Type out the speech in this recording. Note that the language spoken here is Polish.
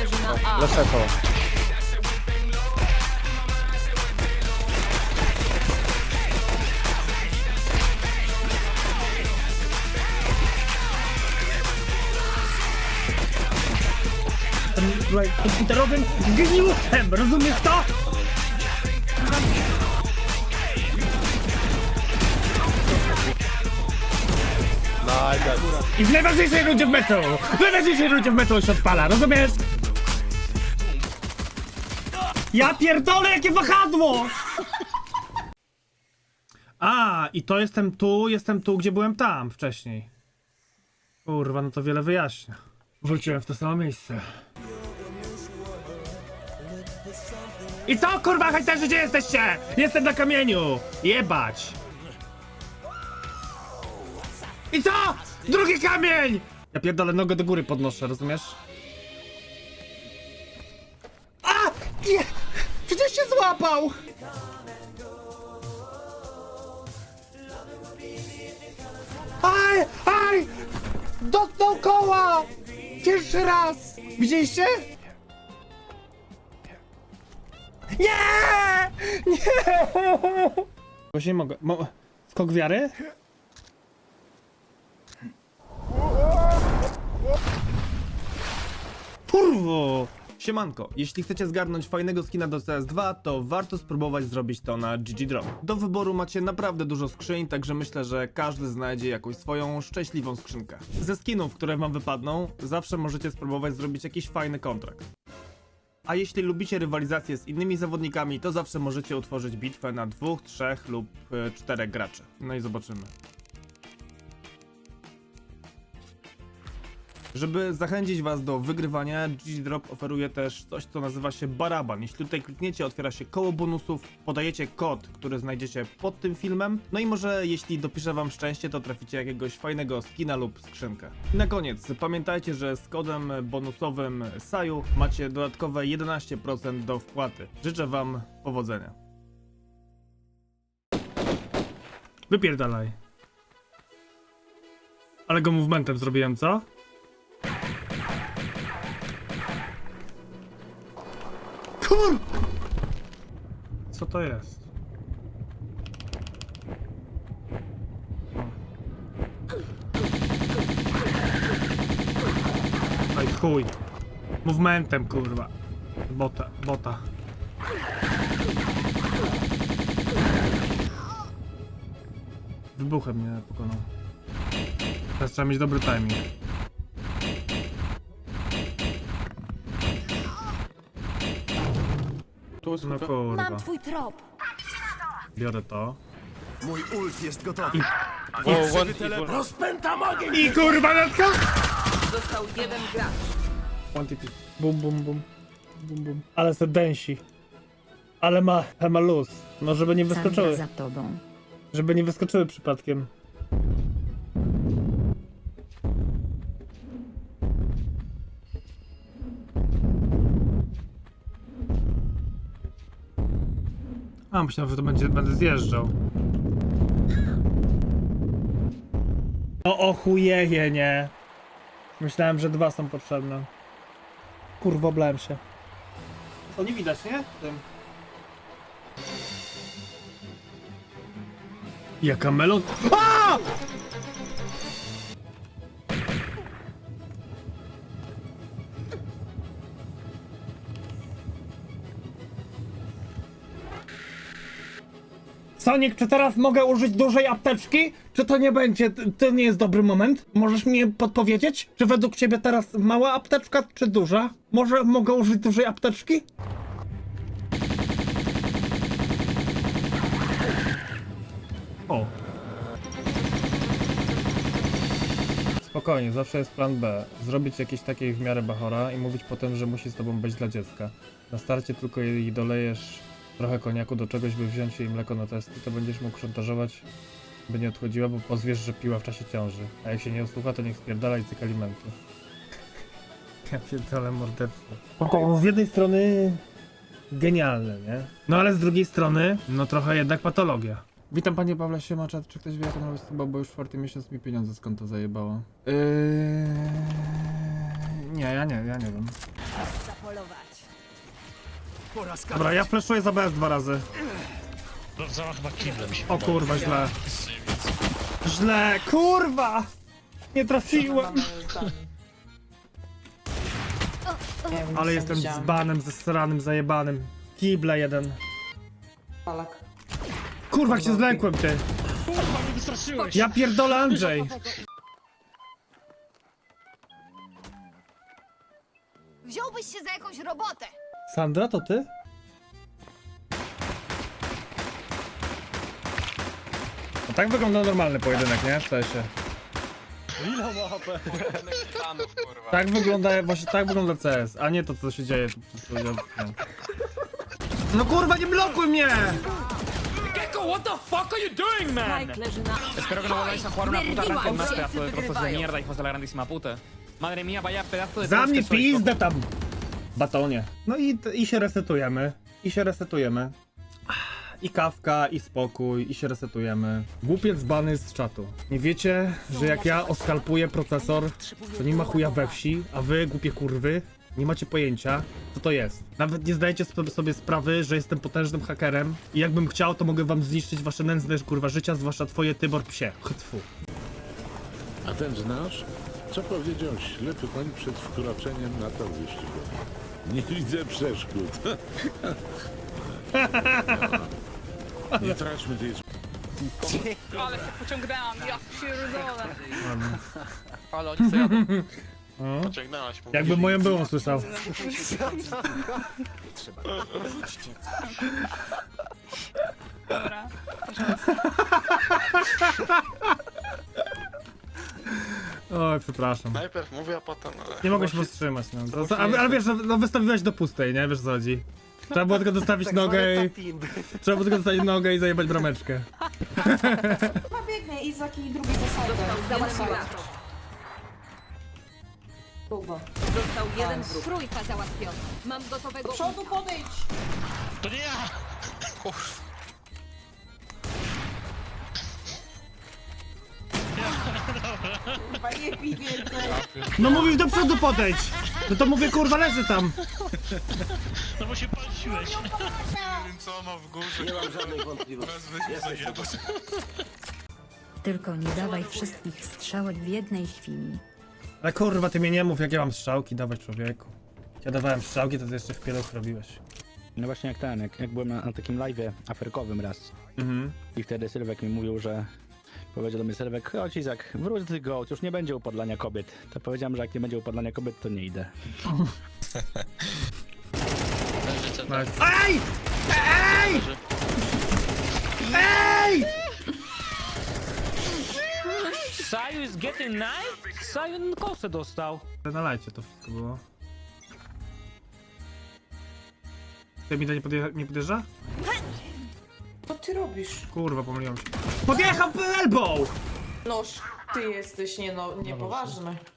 leży na A. Lecę to. Słuchaj, komputerowym geniuszem, rozumiesz to? I w najważniejszej rundzie w meczu! W najważniejszej rundzie w meczu się odpala, rozumiesz? Ja pierdolę, jakie wahadło! A, i to jestem tu, jestem tu, gdzie byłem tam wcześniej. Kurwa, no to wiele wyjaśnia. Wróciłem w to samo miejsce. I co, kurwa, hejterzy, gdzie jesteście? Jestem na kamieniu! Jebać! I co? Drugi kamień! Ja pierdolę, nogę do góry podnoszę, rozumiesz? A! Złapał! Aj! Aj! Dotknął koła! Pierwszy raz! Widzieliście? Nie! Nie! Bo się nie mogę. Mo skok wiary? Kurwo! Siemanko, jeśli chcecie zgarnąć fajnego skina do CS2, to warto spróbować zrobić to na GG Drop. Do wyboru macie naprawdę dużo skrzyń, także myślę, że każdy znajdzie jakąś swoją szczęśliwą skrzynkę. Ze skinów, które wam wypadną, zawsze możecie spróbować zrobić jakiś fajny kontrakt. A jeśli lubicie rywalizację z innymi zawodnikami, to zawsze możecie utworzyć bitwę na dwóch, trzech lub e, czterech graczy. No i zobaczymy. Żeby zachęcić was do wygrywania, GG-Drop oferuje też coś, co nazywa się Baraban. Jeśli tutaj klikniecie, otwiera się koło bonusów, podajecie kod, który znajdziecie pod tym filmem, no i może jeśli dopisze wam szczęście, to traficie jakiegoś fajnego skina lub skrzynkę. I na koniec, pamiętajcie, że z kodem bonusowym SAJU macie dodatkowe 11% do wpłaty. Życzę wam powodzenia. Wypierdalaj. Ale go movementem zrobiłem, co? Kur... Co to jest? Aj chuj. Movementem, kurwa. Bota, bota. Wybuchem mnie pokonał. Teraz trzeba mieć dobry timing. No kurwa. Mam twój trop. Biorę to. Mój ult jest gotowy. O, one evil. Rozpętam ogień! I kurwa na co? Został jeden gracz. One TP. Bum, bum, bum. Bum, bum. Ale se dęsi. Ale ma, ma luz. No żeby nie Sandra wyskoczyły. za tobą. Żeby nie wyskoczyły przypadkiem. A, myślałem, że to będzie, będę zjeżdżał. No ochujeje, nie. Myślałem, że dwa są potrzebne. Kurwa, oblałem się. To nie widać, nie? Tym. Jaka melon... A! Sonic, czy teraz mogę użyć dużej apteczki? Czy to nie będzie, to nie jest dobry moment? Możesz mi podpowiedzieć? Czy według ciebie teraz mała apteczka, czy duża? Może mogę użyć dużej apteczki? O. Spokojnie, zawsze jest plan B. Zrobić jakieś takiej w miarę bachora i mówić potem, że musi z tobą być dla dziecka. Na starcie tylko jej dolejesz trochę koniaku do czegoś, by wziąć jej mleko na testy, to będziesz mógł szantażować, by nie odchodziła, bo pozwiesz, że piła w czasie ciąży. A jak się nie usłucha, to niech spierdala i cyk alimenty. Ja pierdolę morderstwo. To z jednej strony genialne, nie? No ale z drugiej strony, no trochę jednak patologia. Witam panie Pawle Siemaczat, czy ktoś wie jak on chyba, bo już czwarty miesiąc mi pieniądze z konta zajebało. Yy... Nie, ja nie, ja nie wiem. Zapolować. Dobra, ja flashuję za BS dwa razy. Sprawdzała chyba kiblem się O kurwa, źle. Źle, kurwa! Nie trafiłem. Ale jestem dzbanem, zesranym, zajebanym. Kible jeden. Palak. Kurwa, jak się zlękłem, ty. Kurwa, wystraszyłeś! Ja pierdolę Andrzej. Wziąłbyś się za jakąś robotę. Sandra, to ty? No tak wygląda normalny pojedynek, nie? W sensie. Tak wygląda, właśnie tak wygląda CS, a nie to co się dzieje. No kurwa, nie blokuj mnie! Mike leży na... Espero que no volváis a jugar una puta ranked más pedazo de trozos de mierda, hijos de la grandísima puta. Madre mía, vaya pedazo de Za trozos mnie que sois, pizdę tam! Batonie. No i, i się resetujemy. I się resetujemy. I kawka, i spokój, i się resetujemy. Głupiec bany z czatu. Nie wiecie, że jak ja oskalpuję procesor, to nie ma chuja we wsi, a wy, głupie kurwy, nie macie pojęcia, co to jest. Nawet nie zdajecie sobie sprawy, że jestem potężnym hakerem i jakbym chciał, to mogę wam zniszczyć wasze nędzne kurwa życia, zwłaszcza twoje Tybor psie. Chtwu. A ten znasz? Co powiedział ślepy koń przed wkroczeniem na tor wyścigowy? Nie widzę przeszkód. No. Nie traćmy tej Ale się pociągnęłam, ja pierdolę. Ale oni co jadą. Pociągnęłaś mu. Jakby moją byłą słyszał. Dobra. Oj, przepraszam. Najpierw mówię, a potem... e, Nie mogę się powstrzymać, no. To, ale, ale wiesz, no, no wystawiłeś do pustej, nie? Wiesz co chodzi. Trzeba było tylko dostawić nogę i... Trzeba było tylko dostawić nogę i zajebać brameczkę. Chyba biegnie i drugi zasady. Załatwiła. Długo. Został jeden wróg. Trójka załatwiona. Mam gotowego... Do przodu podejdź! To nie ja! Chyba nie więcej. No mówisz do przodu podejdź! No to mówię, kurwa, leży tam! No bo się palciłeś. Nie mam żadnej wątpliwości. Jesteś Tylko nie dawaj wszystkich strzałek w jednej chwili. Ale kurwa, ty mnie nie mów, jak ja mam strzałki dawać człowieku. Ja dawałem strzałki, to ty jeszcze w pieluch robiłeś. No właśnie jak ten, jak, jak byłem na, na takim live'ie aferkowym raz Mhm. i wtedy Sylwek mi mówił, że powiedział do mnie Sylwek, chodź Izak, wróć do tych już nie będzie upodlania kobiet. To powiedziałem, że jak nie będzie upodlania kobiet, to nie idę. Nice. Ej! Ej! Ej! Saju is getting knife? Saju kosę dostał. Nalajcie to wszystko było. Ty mi to nie, podjecha- nie podjeżdża? Co ty robisz? Kurwa, pomyliłem się. Podjechał elbow! Noż, ty jesteś nie no, niepoważny.